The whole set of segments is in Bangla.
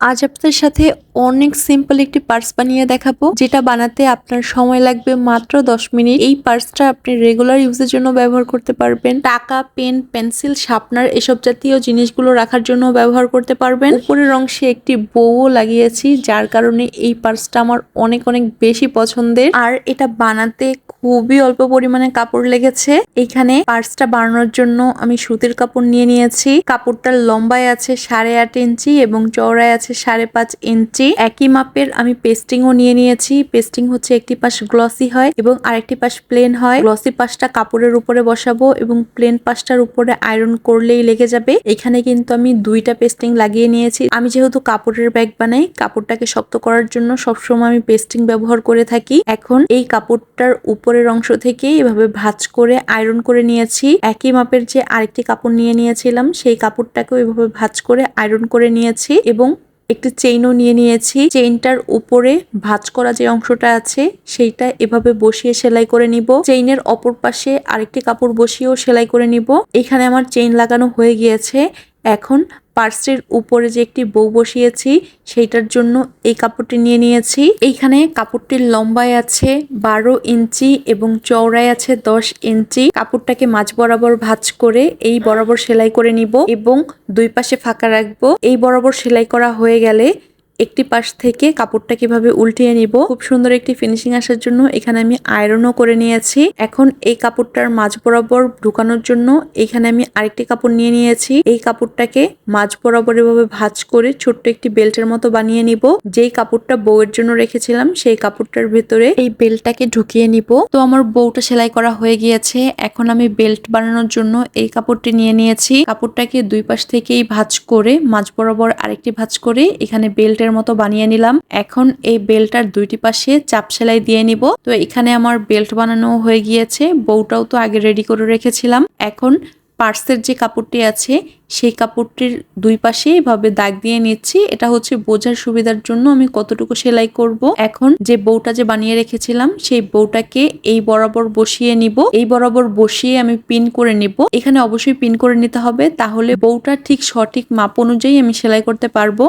আজ আপনাদের সাথে অনেক সিম্পল একটি পার্স বানিয়ে দেখাবো, যেটা বানাতে আপনার সময় লাগবে মাত্র 10 মিনিট। এই পার্সটা আপনি রেগুলার ইউজের জন্য ব্যবহার করতে পারবেন। টাকা পেন পেন্সিল শার্পনার এসব জাতীয় জিনিসগুলো রাখার জন্য ব্যবহার করতে পারবেন। উপরের অংশে একটি বউও লাগিয়েছি, যার কারণে এই পার্সটা আমার অনেক অনেক বেশি পছন্দের। আর এটা বানাতে খুবই অল্প পরিমাণে কাপড় লেগেছে। এখানে পার্সটা বানানোর জন্য আমি সুতির কাপড় নিয়ে নিয়েছি। কাপড়টার লম্বায় আছে সাড়ে আট ইঞ্চি এবং চওড়ায় আছে সাড়ে পাঁচ ইঞ্চি। একই মাপের আমি পেস্টিংও নিয়ে নিয়েছি। পেস্টিং হচ্ছে একটি পাশ গ্লসি হয় এবং আরেকটি পাশ প্লেন হয়। গ্লসি পাশটা কাপড়ের উপরে বসাবো এবং প্লেন পাশটার উপরে আয়রন করলেই লেগে যাবে। এখানে কিন্তু আমি দুইটা পেস্টিং লাগিয়ে নিয়েছি। আমি যেহেতু কাপড়ের ব্যাগ বানাই, কাপড়টাকে শক্ত করার জন্য সবসময় আমি পেস্টিং ব্যবহার করে থাকি। এখন এই কাপড়টার উপরের অংশ থেকে এভাবে ভাঁজ করে আয়রন করে নিয়েছি। একই মাপের যে আরেকটি কাপড় নিয়ে নিয়েছিলাম, সেই কাপড়টাকেও এভাবে ভাঁজ করে আয়রন করে নিয়েছি এবং একটি চেইনও নিয়ে নিয়েছি। চেইনটার উপরে ভাঁজ করা যে অংশটা আছে, সেইটা এভাবে বসিয়ে সেলাই করে নিব। চেইনের অপর পাশে আরেকটি কাপড় বসিয়েও সেলাই করে নিব। এখানে আমার চেইন লাগানো হয়ে গিয়েছে। এখন পার্সের উপরে যে একটি বউ বসিয়েছি, সেইটার জন্য এই কাপড়টি নিয়ে নিয়েছি। এইখানে কাপড়টির লম্বায় আছে বারো ইঞ্চি এবং চওড়ায় আছে দশ ইঞ্চি। কাপড়টাকে মাঝ বরাবর ভাঁজ করে এই বরাবর সেলাই করে নিব এবং দুই পাশে ফাঁকা রাখব। এই বরাবর সেলাই করা হয়ে গেলে একটি পাশ থেকে কাপড়টা কীভাবে উল্টিয়ে নিব? খুব সুন্দর একটি ফিনিশিং আসার জন্য এখানে আমি আয়রনও করে নিয়েছি। এখন এই কাপড়টার মাঝ বরাবর ঢুকানোর জন্য এখানে আমি আরেকটি কাপড় নিয়ে নিয়েছি। এই কাপড়টাকে মাঝ বরাবর এভাবে ভাঁজ করে ছোট্ট একটি বেল্টের মতো বানিয়ে নিব। যেই কাপড়টা বউয়ের জন্য রেখেছিলাম, সেই কাপড়টার ভেতরে এই বেল্টটাকে ঢুকিয়ে নিব। তো আমার বউটা সেলাই করা হয়ে গিয়েছে। এখন আমি বেল্ট বানানোর জন্য এই কাপড়টি নিয়ে নিয়েছি। কাপড়টাকে দুই পাশ থেকেই ভাঁজ করে মাঝ বরাবর আরেকটি ভাঁজ করে এখানে বেল্টের বেল্টের মতো বানিয়ে নিলাম। এখন এই বেল্টটার দুইটি পাশে চাপ সেলাই দিয়ে নিব। তো এখানে আমার বেল্ট বানানো হয়ে গিয়েছে। বউটাও তো আগে রেডি করে রেখেছিলাম। এখন পার্সের যে কাপড়টি আছে, সেই কাপড়টির দুই পাশে এভাবে দাগ দিয়ে নিচ্ছি। এটা হচ্ছে বোঝার সুবিধার জন্য আমি কতটুকু সেলাই করব। এখন যে বউটা যে বানিয়ে রেখেছিলাম, সেই বউটাকে এই বরাবর বসিয়ে নিব। এই বরাবর বসিয়ে আমি পিন করে নিব। এখানে অবশ্যই পিন করে নিতে হবে। তাহলে বউটা ঠিক সঠিক মাপ অনুযায়ী আমি সেলাই করতে পারব।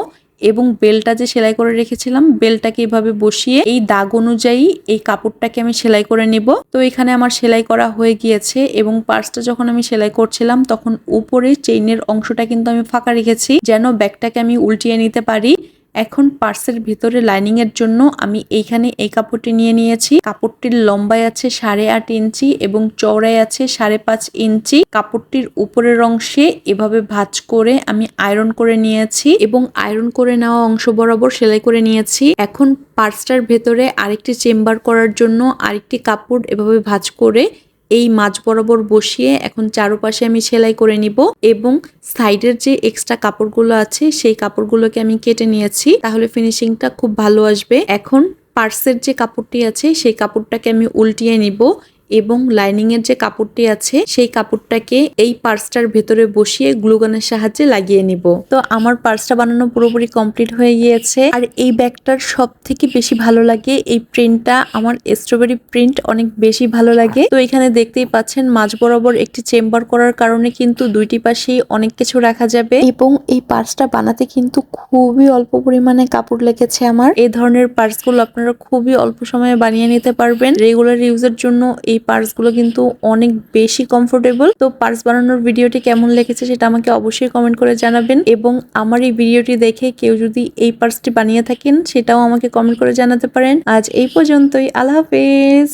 এবং বেলটা যে সেলাই করে রেখেছিলাম, বেলটাকে এভাবে বসিয়ে এই দাগ অনুযায়ী এই কাপড়টাকে আমি সেলাই করে নেব। তো এখানে আমার সেলাই করা হয়ে গিয়েছে এবং পার্সটা যখন আমি সেলাই করছিলাম, তখন উপরে চেইনের অংশটা কিন্তু আমি ফাঁকা রেখেছি, যেন ব্যাগটাকে আমি উল্টিয়ে নিতে পারি। এখন পার্সের ভিতরে লাইনিং এর জন্য আমি এইখানে এই কাপড়টি নিয়ে নিয়েছি। কাপড়টির লম্বায় আছে সাড়ে আট ইঞ্চি এবং চওড়ায় আছে সাড়ে পাঁচ ইঞ্চি। কাপড়টির উপরের অংশে এভাবে ভাঁজ করে আমি আয়রন করে নিয়েছি এবং আয়রন করে নেওয়া অংশ বরাবর সেলাই করে নিয়েছি। এখন পার্সটার ভেতরে আরেকটি চেম্বার করার জন্য আরেকটি কাপড় এভাবে ভাঁজ করে এই মাছ বরাবর বসিয়ে এখন চারোপাশে আমি সেলাই করে নিব এবং সাইডের যে এক্সট্রা কাপড়গুলো আছে, সেই কাপড়গুলোকে আমি কেটে নিয়েছি। তাহলে ফিনিশিংটা খুব ভালো আসবে। এখন পার্সের যে কাপড়টি আছে, সেই কাপড়টাকে আমি উল্টিয়ে নিব এবং লাইনিং এর যে কাপড়টি আছে, সেই কাপড়টাকে এই পার্সটার ভেতরে বসিয়ে গ্লুগানের সাহায্যে লাগিয়ে নিব। তো আমার পার্সটা বানানো পুরোপুরি কমপ্লিট হয়ে গিয়েছে। আর এই ব্যাগটার সব থেকে বেশি ভালো লাগে, এই প্রিন্টটা আমার স্ট্রবেরি প্রিন্ট অনেক বেশি ভালো লাগে। তো এখানে দেখতেই পাচ্ছেন, মাঝ বরাবর একটি চেম্বার করার কারণে কিন্তু দুইটি পাশেই অনেক কিছু রাখা যাবে। এবং এই পার্সটা বানাতে কিন্তু খুবই অল্প পরিমাণে কাপড় লেগেছে আমার। এই ধরনের পার্সগুলো আপনারা খুবই অল্প সময়ে বানিয়ে নিতে পারবেন। রেগুলার ইউজের জন্য এই পার্সগুলো কিন্তু অনেক বেশি কমফোর্টেবল তো পার্স বানানোর ভিডিওটি কেমন লেগেছে সেটা আমাকে অবশ্যই কমেন্ট করে জানাবেন এবং আমার এই ভিডিওটি দেখে কেউ যদি এই পার্সটি বানিয়ে থাকেন সেটাও আমাকে কমেন্ট করে জানাতে পারেন। আজ এই পর্যন্তই, আল্লাহ হাফেজ।